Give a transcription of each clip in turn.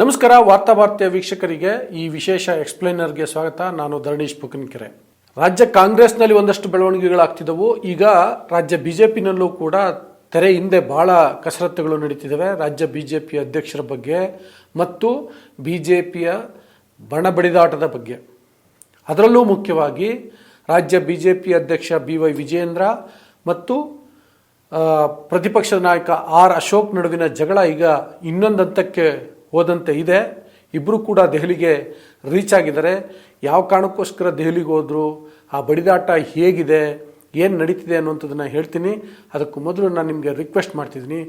ನಮಸ್ಕಾರ, ವಾರ್ತಾ ವಾರ್ತೆಯ ವೀಕ್ಷಕರಿಗೆ ಈ ವಿಶೇಷ ಎಕ್ಸ್ಪ್ಲೈನರ್ಗೆ ಸ್ವಾಗತ. ನಾನು ಧರಣೀಶ್ ಪುಕನ್ಕೆರೆ. ರಾಜ್ಯ ಕಾಂಗ್ರೆಸ್ನಲ್ಲಿ ಒಂದಷ್ಟು ಬೆಳವಣಿಗೆಗಳಾಗ್ತಿದ್ದವು. ಈಗ ರಾಜ್ಯ ಬಿಜೆಪಿನಲ್ಲೂ ಕೂಡ ತೆರೆ ಹಿಂದೆ ಬಹಳ ಕಸರತ್ತುಗಳು ನಡೀತಿದ್ದಾವೆ. ರಾಜ್ಯ ಬಿಜೆಪಿ ಅಧ್ಯಕ್ಷರ ಬಗ್ಗೆ ಮತ್ತು ಬಿಜೆಪಿಯ ಬಣ ಬಡಿದಾಟದ ಬಗ್ಗೆ. ಅದರಲ್ಲೂ ಮುಖ್ಯವಾಗಿ ರಾಜ್ಯ ಬಿಜೆಪಿ ಅಧ್ಯಕ್ಷ ಬಿ ವೈ ವಿಜಯೇಂದ್ರ ಮತ್ತು ಪ್ರತಿಪಕ್ಷದ ನಾಯಕ ಆರ್ ಅಶೋಕ್ ನಡುವಿನ ಜಗಳ ಈಗ ಇನ್ನೊಂದು ಹಂತಕ್ಕೆ ಹೋದಂತೆ ಇದೆ. ಇಬ್ಬರು ಕೂಡ ದೆಹಲಿಗೆ ರೀಚ್ ಆಗಿದ್ದಾರೆ. ಯಾವ ಕಾರಣಕ್ಕೋಸ್ಕರ ದೆಹಲಿಗೆ ಹೋದರು? ಆ ಬಡಿದಾಟ ಹೇಗಿದೆ? ಏನು ನಡೀತಿದೆ ಅನ್ನುವಂಥದ್ದನ್ನು ಹೇಳ್ತೀನಿ. ಅದಕ್ಕೂ ಮೊದಲು ನಾನು ನಿಮಗೆ ರಿಕ್ವೆಸ್ಟ್ ಮಾಡ್ತಿದ್ದೀನಿ.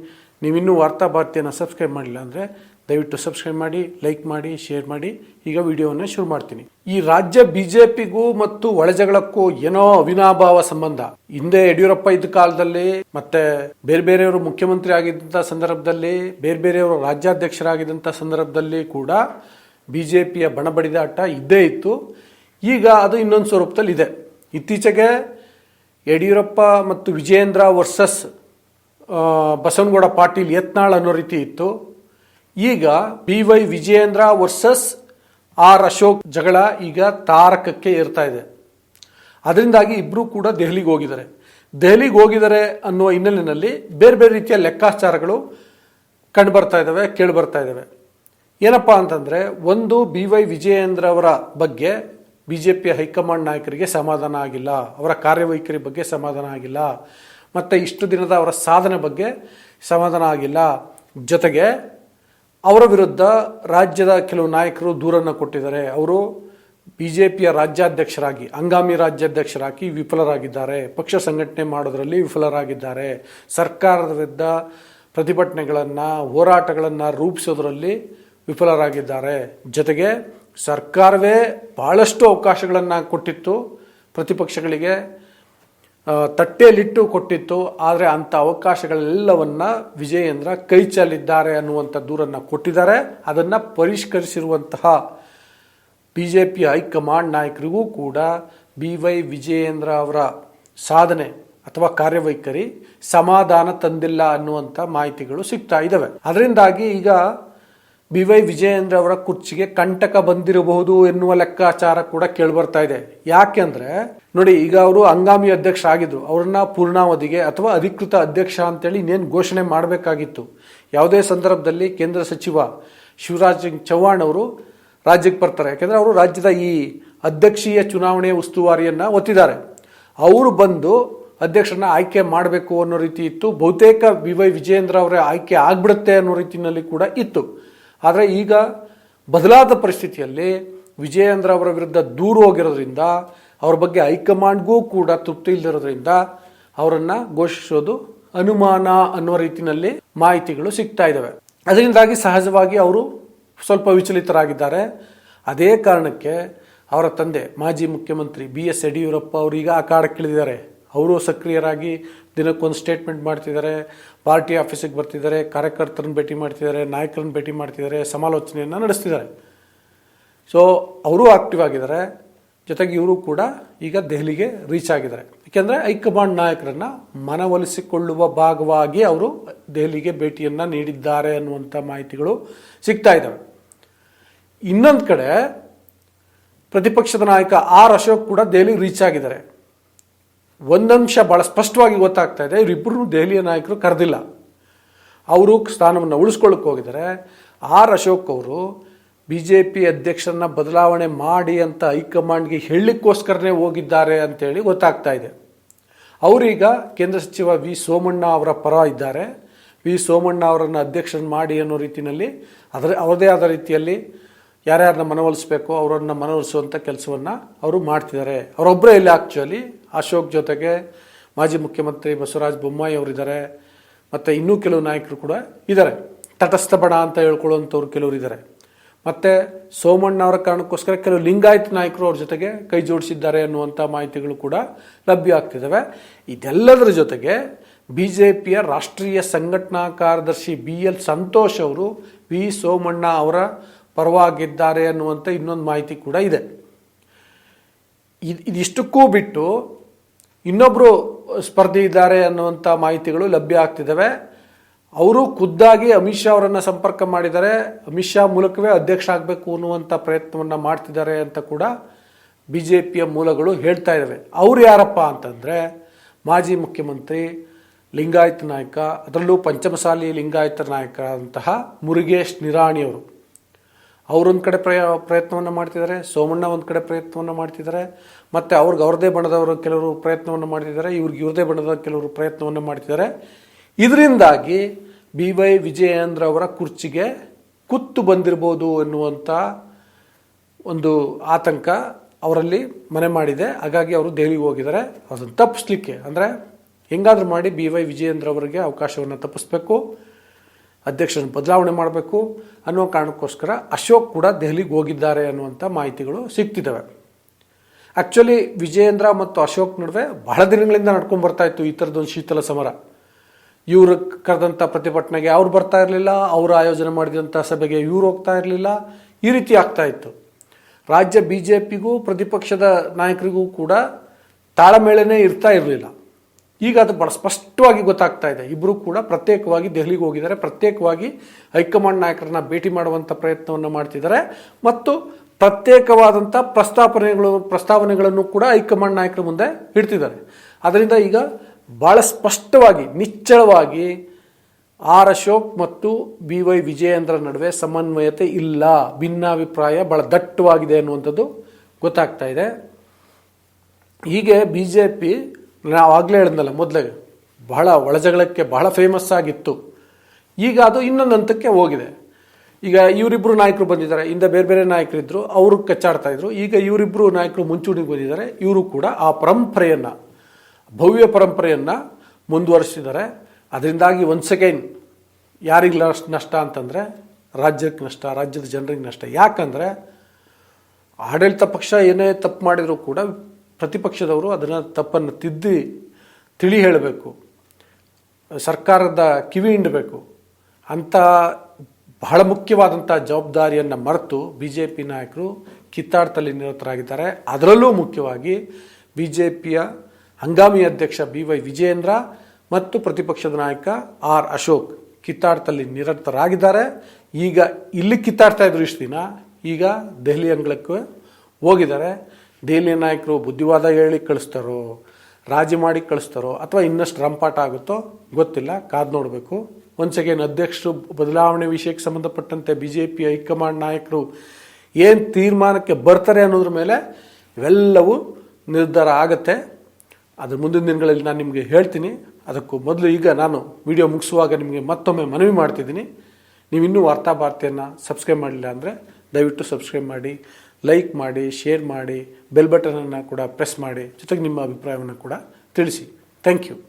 ನೀವಿನ್ನೂ ವಾರ್ತಾ ಭಾರತಿಯನ್ನು ಸಬ್ಸ್ಕ್ರೈಬ್ ಮಾಡಿಲ್ಲ ಅಂದರೆ ದಯವಿಟ್ಟು ಸಬ್ಸ್ಕ್ರೈಬ್ ಮಾಡಿ ಲೈಕ್ ಮಾಡಿ ಶೇರ್ ಮಾಡಿ. ಈಗ ವಿಡಿಯೋವನ್ನು ಶುರು ಮಾಡ್ತೀನಿ. ಈ ರಾಜ್ಯ ಬಿಜೆಪಿಗೂ ಮತ್ತು ಒಳಜಗಳಕ್ಕೂ ಏನೋ ಅವಿನಾಭಾವ ಸಂಬಂಧ. ಹಿಂದೆ ಯಡಿಯೂರಪ್ಪ ಇದ್ದ ಕಾಲದಲ್ಲಿ ಮತ್ತೆ ಬೇರೆ ಬೇರೆಯವರು ಮುಖ್ಯಮಂತ್ರಿ ಆಗಿದ್ದಂಥ ಸಂದರ್ಭದಲ್ಲಿ, ಬೇರೆ ಬೇರೆಯವರು ರಾಜ್ಯಾಧ್ಯಕ್ಷರಾಗಿದ್ದಂಥ ಸಂದರ್ಭದಲ್ಲಿ ಕೂಡ ಬಿಜೆಪಿಯ ಬಣಬಡಿದಾಟ ಇದ್ದೇ ಇತ್ತು. ಈಗ ಅದು ಇನ್ನೊಂದು ಸ್ವರೂಪದಲ್ಲಿ ಇದೆ. ಇತ್ತೀಚೆಗೆ ಯಡಿಯೂರಪ್ಪ ಮತ್ತು ವಿಜಯೇಂದ್ರ ವರ್ಸಸ್ ಬಸವನಗೌಡ ಪಾಟೀಲ್ ಯತ್ನಾಳ್ ಅನ್ನೋ ರೀತಿ ಇತ್ತು. ಈಗ B Y Vijayendra versus R Ashok ಜಗಳ ಈಗ ತಾರಕಕ್ಕೆ ಏರ್ತಾ ಇದೆ. ಅದರಿಂದಾಗಿ ಇಬ್ಬರು ಕೂಡ ದೆಹಲಿಗೆ ಹೋಗಿದ್ದಾರೆ. ದೆಹಲಿಗೆ ಹೋಗಿದ್ದಾರೆ ಅನ್ನುವ ಹಿನ್ನೆಲೆಯಲ್ಲಿ ಬೇರೆ ಬೇರೆ ರೀತಿಯ ಲೆಕ್ಕಾಚಾರಗಳು ಕಂಡು ಬರ್ತಾ ಇದ್ದಾವೆ ಕೇಳಿ ಬರ್ತಾ ಇದ್ದಾವೆ. ಏನಪ್ಪ ಅಂತಂದರೆ, ಒಂದು ಬಿ ವೈ ವಿಜಯೇಂದ್ರ ಅವರ ಬಗ್ಗೆ ಬಿಜೆಪಿಯ ಹೈಕಮಾಂಡ್ ನಾಯಕರಿಗೆ ಸಮಾಧಾನ ಆಗಿಲ್ಲ, ಅವರ ಕಾರ್ಯವೈಖರಿ ಬಗ್ಗೆ ಸಮಾಧಾನ ಆಗಿಲ್ಲ, ಮತ್ತು ಇಷ್ಟು ದಿನದ ಅವರ ಸಾಧನೆ ಬಗ್ಗೆ ಸಮಾಧಾನ ಆಗಿಲ್ಲ. ಜೊತೆಗೆ ಅವರ ವಿರುದ್ಧ ರಾಜ್ಯದ ಕೆಲವು ನಾಯಕರು ದೂರನ್ನು ಕೊಟ್ಟಿದ್ದಾರೆ. ಅವರು ಬಿ ಜೆ ಪಿಯ ರಾಜ್ಯಾಧ್ಯಕ್ಷರಾಗಿ, ಹಂಗಾಮಿ ರಾಜ್ಯಾಧ್ಯಕ್ಷರಾಗಿ ವಿಫಲರಾಗಿದ್ದಾರೆ. ಪಕ್ಷ ಸಂಘಟನೆ ಮಾಡೋದರಲ್ಲಿ ವಿಫಲರಾಗಿದ್ದಾರೆ. ಸರ್ಕಾರದ ವಿರುದ್ಧ ಪ್ರತಿಭಟನೆಗಳನ್ನು, ಹೋರಾಟಗಳನ್ನು ರೂಪಿಸೋದರಲ್ಲಿ ವಿಫಲರಾಗಿದ್ದಾರೆ. ಜೊತೆಗೆ ಸರ್ಕಾರವೇ ಬಹಳಷ್ಟು ಅವಕಾಶಗಳನ್ನು ಕೊಟ್ಟಿತ್ತು ಪ್ರತಿಪಕ್ಷಗಳಿಗೆ. ತಟ್ಟೆಯಲ್ಲಿಟ್ಟು ಕೊಟ್ಟಿತ್ತು, ಆದರೆ ಅಂಥ ಅವಕಾಶಗಳೆಲ್ಲವನ್ನ ವಿಜಯೇಂದ್ರ ಕೈ ಚಾಲಿದ್ದಾರೆ ಅನ್ನುವಂಥ ದೂರನ್ನು ಕೊಟ್ಟಿದ್ದಾರೆ. ಅದನ್ನು ಪರಿಷ್ಕರಿಸಿರುವಂತಹ B J P high command ನಾಯಕರಿಗೂ ಕೂಡ ಬಿ ವೈ ವಿಜಯೇಂದ್ರ ಅವರ ಸಾಧನೆ ಅಥವಾ ಕಾರ್ಯವೈಖರಿ ಸಮಾಧಾನ ತಂದಿಲ್ಲ ಅನ್ನುವಂಥ ಮಾಹಿತಿಗಳು ಸಿಗ್ತಾ ಇದ್ದಾವೆ ಅದರಿಂದಾಗಿ ಈಗ ಬಿ ವೈ ವಿಜಯೇಂದ್ರ ಅವರ ಕುರ್ಚಿಗೆ ಕಂಟಕ ಬಂದಿರಬಹುದು ಎನ್ನುವ ಲೆಕ್ಕಾಚಾರ ಕೂಡ ಕೇಳಿಬರ್ತಾ ಇದೆ. ಯಾಕೆಂದ್ರೆ ನೋಡಿ, ಈಗ ಅವರು ಹಂಗಾಮಿ ಅಧ್ಯಕ್ಷ ಆಗಿದ್ರು. ಅವ್ರನ್ನ ಪೂರ್ಣಾವಧಿಗೆ ಅಥವಾ ಅಧಿಕೃತ ಅಧ್ಯಕ್ಷ ಅಂತೇಳಿ ಇನ್ನೇನು ಘೋಷಣೆ ಮಾಡಬೇಕಾಗಿತ್ತು. ಯಾವುದೇ ಸಂದರ್ಭದಲ್ಲಿ ಕೇಂದ್ರ ಸಚಿವ ಶಿವರಾಜ್ ಸಿಂಗ್ ಚೌಹಾಣ್ ಅವರು ರಾಜ್ಯಕ್ಕೆ ಬರ್ತಾರೆ. ಯಾಕೆಂದ್ರೆ ಅವರು ರಾಜ್ಯದ ಈ ಅಧ್ಯಕ್ಷೀಯ ಚುನಾವಣೆಯ ಉಸ್ತುವಾರಿಯನ್ನ ಒತ್ತಿದ್ದಾರೆ. ಅವರು ಬಂದು ಅಧ್ಯಕ್ಷರನ್ನ ಆಯ್ಕೆ ಮಾಡಬೇಕು ಅನ್ನೋ ರೀತಿ ಇತ್ತು. ಬಹುತೇಕ ಬಿ ವೈ ವಿಜಯೇಂದ್ರ ಅವರ ಆಯ್ಕೆ ಆಗ್ಬಿಡುತ್ತೆ ಅನ್ನೋ ರೀತಿಯಲ್ಲಿ ಕೂಡ ಇತ್ತು. ಆದರೆ ಈಗ ಬದಲಾದ ಪರಿಸ್ಥಿತಿಯಲ್ಲಿ ವಿಜಯೇಂದ್ರ ಅವರ ವಿರುದ್ಧ ದೂರು ಹೋಗಿರೋದ್ರಿಂದ ಅವ್ರ ಬಗ್ಗೆ ಹೈಕಮಾಂಡ್ಗೂ ಕೂಡ ತೃಪ್ತಿ ಇಲ್ಲದಿರೋದ್ರಿಂದ ಅವರನ್ನು ಘೋಷಿಸೋದು ಅನುಮಾನ ಅನ್ನುವ ರೀತಿಯಲ್ಲಿ ಮಾಹಿತಿಗಳು ಸಿಗ್ತಾ ಇದ್ದಾವೆ ಅದರಿಂದಾಗಿ ಸಹಜವಾಗಿ ಅವರು ಸ್ವಲ್ಪ ವಿಚಲಿತರಾಗಿದ್ದಾರೆ. ಅದೇ ಕಾರಣಕ್ಕೆ ಅವರ ತಂದೆ ಮಾಜಿ ಮುಖ್ಯಮಂತ್ರಿ ಬಿ ಎಸ್ ಯಡಿಯೂರಪ್ಪ ಅವರು ಈಗ ಅಖಾಡಕ್ಕಿಳಿದಿದ್ದಾರೆ ಅವರು ಸಕ್ರಿಯರಾಗಿ ದಿನಕ್ಕೊಂದು ಸ್ಟೇಟ್ಮೆಂಟ್ ಮಾಡ್ತಿದ್ದಾರೆ ಪಾರ್ಟಿ ಆಫೀಸಿಗೆ ಬರ್ತಿದ್ದಾರೆ, ಕಾರ್ಯಕರ್ತರನ್ನ ಭೇಟಿ ಮಾಡ್ತಿದ್ದಾರೆ, ನಾಯಕರನ್ನ ಭೇಟಿ ಮಾಡ್ತಿದ್ದಾರೆ, ಸಮಾಲೋಚನೆಯನ್ನು ನಡೆಸ್ತಿದ್ದಾರೆ. ಸೊ ಅವರು ಆಕ್ಟಿವ್ ಆಗಿದ್ದಾರೆ, ಜೊತೆಗೆ ಇವರು ಕೂಡ ಈಗ ದೆಹಲಿಗೆ ರೀಚ್ ಆಗಿದ್ದಾರೆ. ಯಾಕೆಂದರೆ ಹೈಕಮಾಂಡ್ ನಾಯಕರನ್ನು ಮನವೊಲಿಸಿಕೊಳ್ಳುವ ಭಾಗವಾಗಿ ಅವರು ದೆಹಲಿಗೆ ಭೇಟಿಯನ್ನು ನೀಡಿದ್ದಾರೆ ಅನ್ನುವಂಥ ಮಾಹಿತಿಗಳು ಸಿಗ್ತಾ ಇದ್ದಾವೆ ಇನ್ನೊಂದು ಕಡೆ ಪ್ರತಿಪಕ್ಷದ ನಾಯಕ ಆರ್ ಅಶೋಕ್ ಕೂಡ ದೆಹಲಿಗೆ ರೀಚ್ ಆಗಿದ್ದಾರೆ. ಒಂದಂಶ ಭಾಳ ಸ್ಪಷ್ಟವಾಗಿ ಗೊತ್ತಾಗ್ತಾ ಇದೆ ಇವರಿಬ್ಬರು ದೆಹಲಿಯ ನಾಯಕರು ಕರೆದಿಲ್ಲ. ಅವರು ಸ್ಥಾನವನ್ನು ಉಳಿಸ್ಕೊಳ್ಳಕ್ಕೆ ಹೋಗಿದ್ದಾರೆ. ಆರ್ ಅಶೋಕ್ ಅವರು ಬಿ ಜೆ ಪಿ ಅಧ್ಯಕ್ಷರನ್ನ ಬದಲಾವಣೆ ಮಾಡಿ ಅಂತ ಹೈಕಮಾಂಡ್ಗೆ ಹೇಳಲಿಕ್ಕೋಸ್ಕರನೇ ಹೋಗಿದ್ದಾರೆ ಅಂತೇಳಿ ಗೊತ್ತಾಗ್ತಾ ಇದೆ. ಅವರೀಗ ಕೇಂದ್ರ ಸಚಿವ ವಿ ಸೋಮಣ್ಣ ಅವರ ಪರ ಇದ್ದಾರೆ. ವಿ ಸೋಮಣ್ಣ ಅವರನ್ನು ಅಧ್ಯಕ್ಷರನ್ನ ಮಾಡಿ ಅನ್ನೋ ರೀತಿಯಲ್ಲಿ, ಅದರ, ಅವರದೇ ಆದ ರೀತಿಯಲ್ಲಿ ಯಾರ್ಯಾರನ್ನ ಮನವೊಲಿಸಬೇಕು ಅವರನ್ನು ಮನವೊಲಿಸುವಂಥ ಕೆಲಸವನ್ನು ಅವರು ಮಾಡ್ತಿದ್ದಾರೆ. ಅವರೊಬ್ಬರೇ ಇಲ್ಲ ಆ್ಯಕ್ಚುಲಿ ಅಶೋಕ್ ಜೊತೆಗೆ ಮಾಜಿ ಮುಖ್ಯಮಂತ್ರಿ ಬಸವರಾಜ ಬೊಮ್ಮಾಯಿ ಅವರಿದ್ದಾರೆ. ಮತ್ತು ಇನ್ನೂ ಕೆಲವು ನಾಯಕರು ಕೂಡ ಇದ್ದಾರೆ. ತಟಸ್ಥ ಬಣ ಅಂತ ಹೇಳ್ಕೊಳ್ಳುವಂಥವ್ರು ಕೆಲವರು ಇದ್ದಾರೆ. ಮತ್ತು ಸೋಮಣ್ಣ ಅವರ ಕಾರಣಕ್ಕೋಸ್ಕರ ಕೆಲವು ಲಿಂಗಾಯತ್ ನಾಯಕರು ಅವ್ರ ಜೊತೆಗೆ ಕೈ ಜೋಡಿಸಿದ್ದಾರೆ ಅನ್ನುವಂಥ ಮಾಹಿತಿಗಳು ಕೂಡ ಲಭ್ಯ ಆಗ್ತಿದ್ದಾವೆ. ಇದೆಲ್ಲದರ ಜೊತೆಗೆ ಬಿ ಜೆ ಪಿಯ ರಾಷ್ಟ್ರೀಯ ಸಂಘಟನಾ ಕಾರ್ಯದರ್ಶಿ ಬಿ ಎಲ್ ಸಂತೋಷ್ ಅವರು, ವಿ ಸೋಮಣ್ಣ ಅವರ ಪರವಾಗಿದ್ದಾರೆ ಅನ್ನುವಂಥ ಇನ್ನೊಂದು ಮಾಹಿತಿ ಕೂಡ ಇದೆ. ಇದ್- ಇದಿಷ್ಟಕ್ಕೂ ಬಿಟ್ಟು ಇನ್ನೊಬ್ಬರು ಸ್ಪರ್ಧಿ ಇದ್ದಾರೆ ಅನ್ನುವಂಥ ಮಾಹಿತಿಗಳು ಲಭ್ಯ ಆಗ್ತಿದ್ದಾವೆ ಅವರು ಖುದ್ದಾಗಿ ಅಮಿತ್ ಶಾ ಅವರನ್ನು ಸಂಪರ್ಕ ಮಾಡಿದ್ದಾರೆ. ಅಮಿತ್ ಶಾ ಮೂಲಕವೇ ಅಧ್ಯಕ್ಷ ಆಗಬೇಕು ಅನ್ನುವಂಥ ಪ್ರಯತ್ನವನ್ನು ಮಾಡ್ತಿದ್ದಾರೆ ಅಂತ ಕೂಡ ಬಿ ಜೆ ಪಿಯ ಮೂಲಗಳು ಹೇಳ್ತಾ ಇದ್ದಾವೆ ಅವ್ರು ಯಾರಪ್ಪ ಅಂತಂದರೆ ಮಾಜಿ ಮುಖ್ಯಮಂತ್ರಿ ಲಿಂಗಾಯತ ನಾಯಕ, ಅದರಲ್ಲೂ ಪಂಚಮಸಾಲಿ ಲಿಂಗಾಯತ ನಾಯಕ ಅಂತಹ ಮುರುಗೇಶ್ ನಿರಾಣಿಯವರು ಅವರೊಂದು ಕಡೆ ಪ್ರಯ, ಪ್ರಯತ್ನವನ್ನು ಮಾಡ್ತಿದ್ದಾರೆ, ಸೋಮಣ್ಣ ಒಂದು ಕಡೆ ಪ್ರಯತ್ನವನ್ನು ಮಾಡ್ತಿದ್ದಾರೆ, ಮತ್ತು ಅವ್ರಿಗೆ ಅವ್ರದ್ದೇ ಬಣದವರು ಕೆಲವರು ಪ್ರಯತ್ನವನ್ನು ಮಾಡ್ತಿದ್ದಾರೆ, ಇವ್ರಿಗೆ ಇವ್ರದೇ ಬಣದ ಕೆಲವರು ಪ್ರಯತ್ನವನ್ನು ಮಾಡ್ತಿದ್ದಾರೆ. ಇದರಿಂದಾಗಿ ಬಿ ವೈ ವಿಜಯೇಂದ್ರ ಅವರ ಕುರ್ಚಿಗೆ ಕುತ್ತು ಬಂದಿರ್ಬೋದು ಎನ್ನುವಂಥ ಒಂದು ಆತಂಕ ಅವರಲ್ಲಿ ಮನೆ ಮಾಡಿದೆ. ಹಾಗಾಗಿ ಅವರು ದೆಹಲಿಗೆ ಹೋಗಿದ್ದಾರೆ. ಅದನ್ನು ತಪ್ಪಿಸ್ಲಿಕ್ಕೆ ಅಂದರೆ ಹೆಂಗಾದ್ರೂ ಮಾಡಿ ಬಿ ವೈ ವಿಜಯೇಂದ್ರ ಅವರಿಗೆ ಅವಕಾಶವನ್ನು ತಪ್ಪಿಸ್ಬೇಕು. ಅಧ್ಯಕ್ಷರನ್ನು ಬದಲಾವಣೆ ಮಾಡಬೇಕು ಅನ್ನೋ ಕಾರಣಕ್ಕೋಸ್ಕರ ಅಶೋಕ್ ಕೂಡ ದೆಹಲಿಗೆ ಹೋಗಿದ್ದಾರೆ ಅನ್ನುವಂಥ ಮಾಹಿತಿಗಳು ಸಿಗ್ತಿದ್ದಾವೆ. ಆ್ಯಕ್ಚುಲಿ ವಿಜಯೇಂದ್ರ ಮತ್ತು ಅಶೋಕ್ ನಡುವೆ ಬಹಳ ದಿನಗಳಿಂದ ನಡ್ಕೊಂಡು ಬರ್ತಾ ಇತ್ತು ಈ ಥರದೊಂದು ಶೀತಲ ಸಮರ. ಇವರು ಕರೆದಂಥ ಪ್ರತಿಭಟನೆಗೆ ಅವ್ರು ಬರ್ತಾ ಇರಲಿಲ್ಲ, ಅವರು ಆಯೋಜನೆ ಮಾಡಿದಂಥ ಸಭೆಗೆ ಇವ್ರು ಹೋಗ್ತಾ ಇರಲಿಲ್ಲ, ಈ ರೀತಿ ಆಗ್ತಾ ಇತ್ತು. ರಾಜ್ಯ ಬಿ ಜೆ ಪಿಗೂ ಪ್ರತಿಪಕ್ಷದ ನಾಯಕರಿಗೂ ಕೂಡ ತಾಳಮೇಳನೇ ಇರ್ತಾ ಇರಲಿಲ್ಲ. ಈಗ ಅದು ಬಹಳ ಸ್ಪಷ್ಟವಾಗಿ ಗೊತ್ತಾಗ್ತಾ ಇದೆ. ಇಬ್ಬರು ಕೂಡ ಪ್ರತ್ಯೇಕವಾಗಿ ದೆಹಲಿಗೆ ಹೋಗಿದ್ದಾರೆ. ಪ್ರತ್ಯೇಕವಾಗಿ ಹೈಕಮಾಂಡ್ ನಾಯಕರನ್ನ ಭೇಟಿ ಮಾಡುವಂಥ ಪ್ರಯತ್ನವನ್ನು ಮಾಡ್ತಿದ್ದಾರೆ. ಮತ್ತು ಪ್ರತ್ಯೇಕವಾದಂಥ ಪ್ರಸ್ತಾಪನೆಗಳು, ಪ್ರಸ್ತಾವನೆಗಳನ್ನು ಕೂಡ ಹೈಕಮಾಂಡ್ ನಾಯಕರ ಮುಂದೆ ಇಡ್ತಿದ್ದಾರೆ. ಅದರಿಂದ ಈಗ ಬಹಳ ಸ್ಪಷ್ಟವಾಗಿ, ನಿಚ್ಚಳವಾಗಿ ಆರ್ ಅಶೋಕ್ ಮತ್ತು ಬಿ ವೈ ವಿಜಯೇಂದ್ರ ನಡುವೆ ಸಮನ್ವಯತೆ ಇಲ್ಲ. ಭಿನ್ನಾಭಿಪ್ರಾಯ ಬಹಳ ದಟ್ಟವಾಗಿದೆ ಅನ್ನುವಂಥದ್ದು ಗೊತ್ತಾಗ್ತಾ ಇದೆ. ಹೀಗೆ ಬಿ ಜೆ ಪಿ ನಾವು ಆಗಲೇ ಹೇಳಿದ್ನಲ್ಲ ಮೊದಲೇ, ಬಹಳ ಒಳಜಗಳಕ್ಕೆ ಬಹಳ ಫೇಮಸ್ ಆಗಿತ್ತು. ಈಗ ಅದು ಇನ್ನೊಂದು ಹಂತಕ್ಕೆ ಹೋಗಿದೆ. ಈಗ ಇವರಿಬ್ಬರು ನಾಯಕರು ಬಂದಿದ್ದಾರೆ, ಹಿಂದೆ ಬೇರೆ ಬೇರೆ ನಾಯಕರಿದ್ದರು ಅವರು ಕಚ್ಚಾಡ್ತಾ ಇದ್ರು. ಈಗ ಇವರಿಬ್ಬರು ನಾಯಕರು ಮುಂಚೂಣಿಗೆ ಬಂದಿದ್ದಾರೆ, ಇವರು ಕೂಡ ಆ ಪರಂಪರೆಯನ್ನು, ಭವ್ಯ ಪರಂಪರೆಯನ್ನು ಮುಂದುವರಿಸಿದ್ದಾರೆ. ಅದರಿಂದಾಗಿ ಒಂದು ಸೆಕೆಂಡ್ ಯಾರಿಗೆ ನಷ್ಟ ಅಂತಂದರೆ, ರಾಜ್ಯಕ್ಕೆ ನಷ್ಟ, ರಾಜ್ಯದ ಜನರಿಗೆ ನಷ್ಟ. ಯಾಕಂದರೆ, ಆಡಳಿತ ಪಕ್ಷ ಏನೇ ತಪ್ಪು ಮಾಡಿದರೂ ಕೂಡ ಪ್ರತಿಪಕ್ಷದವರು ಅದನ್ನು ತಪ್ಪನ್ನು ತಿದ್ದಿ ತಿಳಿ ಹೇಳಬೇಕು. ಸರ್ಕಾರದ ಕಿವಿ ಹಿಂಡಬೇಕು. ಅಂತ ಬಹಳ ಮುಖ್ಯವಾದಂಥ ಜವಾಬ್ದಾರಿಯನ್ನು ಮರೆತು ಬಿ ಜೆ ಪಿ ನಾಯಕರು ಕಿತ್ತಾಡ್ತಲ್ಲಿ ನಿರತರಾಗಿದ್ದಾರೆ. ಅದರಲ್ಲೂ ಮುಖ್ಯವಾಗಿ ಬಿ ಜೆ ಪಿಯ ಹಂಗಾಮಿ ಅಧ್ಯಕ್ಷ ಬಿ ವೈ ವಿಜಯೇಂದ್ರ ಮತ್ತು ಪ್ರತಿಪಕ್ಷದ ನಾಯಕ ಆರ್ ಅಶೋಕ್ ಕಿತ್ತಾಡ್ತಲ್ಲಿ ನಿರತರಾಗಿದ್ದಾರೆ. ಈಗ ಇಲ್ಲಿ ಕಿತ್ತಾಡ್ತಾ ಇದ್ರು ಇಷ್ಟು ದಿನ, ಈಗ ದೆಹಲಿ ಅಂಗಳಕ್ಕೆ ಹೋಗಿದ್ದಾರೆ. ದೆಹಲಿ ನಾಯಕರು ಬುದ್ಧಿವಾದ ಹೇಳಿ ಕಳಿಸ್ತಾರೋ, ರಾಜಿ ಮಾಡಿ ಕಳಿಸ್ತಾರೋ, ಅಥವಾ ಇನ್ನಷ್ಟು ರಂಪಾಟ ಆಗುತ್ತೋ ಗೊತ್ತಿಲ್ಲ, ಕಾದು ನೋಡಬೇಕು. ಒನ್ಸ್ ಅಗೇನ್ ಅಧ್ಯಕ್ಷರು ಬದಲಾವಣೆ ವಿಷಯಕ್ಕೆ ಸಂಬಂಧಪಟ್ಟಂತೆ ಬಿ ಜೆ ಪಿ ಹೈಕಮಾಂಡ್ ನಾಯಕರು ಏನು ತೀರ್ಮಾನಕ್ಕೆ ಬರ್ತಾರೆ ಅನ್ನೋದ್ರ ಮೇಲೆ ಇವೆಲ್ಲವೂ ನಿರ್ಧಾರ ಆಗತ್ತೆ. ಅದ್ರ ಮುಂದಿನ ದಿನಗಳಲ್ಲಿ ನಾನು ನಿಮಗೆ ಹೇಳ್ತೀನಿ. ಅದಕ್ಕೂ ಮೊದಲು ಈಗ ನಾನು ವಿಡಿಯೋ ಮುಗಿಸುವಾಗ ನಿಮಗೆ ಮತ್ತೊಮ್ಮೆ ಮನವಿ ಮಾಡ್ತಿದ್ದೀನಿ. ನೀವು ಇನ್ನೂ ವಾರ್ತಾ ಭಾರತಿಯನ್ನು ಸಬ್ಸ್ಕ್ರೈಬ್ ಮಾಡಲಿಲ್ಲ ಅಂದರೆ ದಯವಿಟ್ಟು ಸಬ್ಸ್ಕ್ರೈಬ್ ಮಾಡಿ. ಲೈಕ್ ಮಾಡಿ, ಶೇರ್ ಮಾಡಿ, ಬೆಲ್ ಬಟನನ್ನು ಕೂಡ ಪ್ರೆಸ್ ಮಾಡಿ, ಜೊತೆಗೆ ನಿಮ್ಮ ಅಭಿಪ್ರಾಯವನ್ನು ಕೂಡ ತಿಳಿಸಿ. Thank you.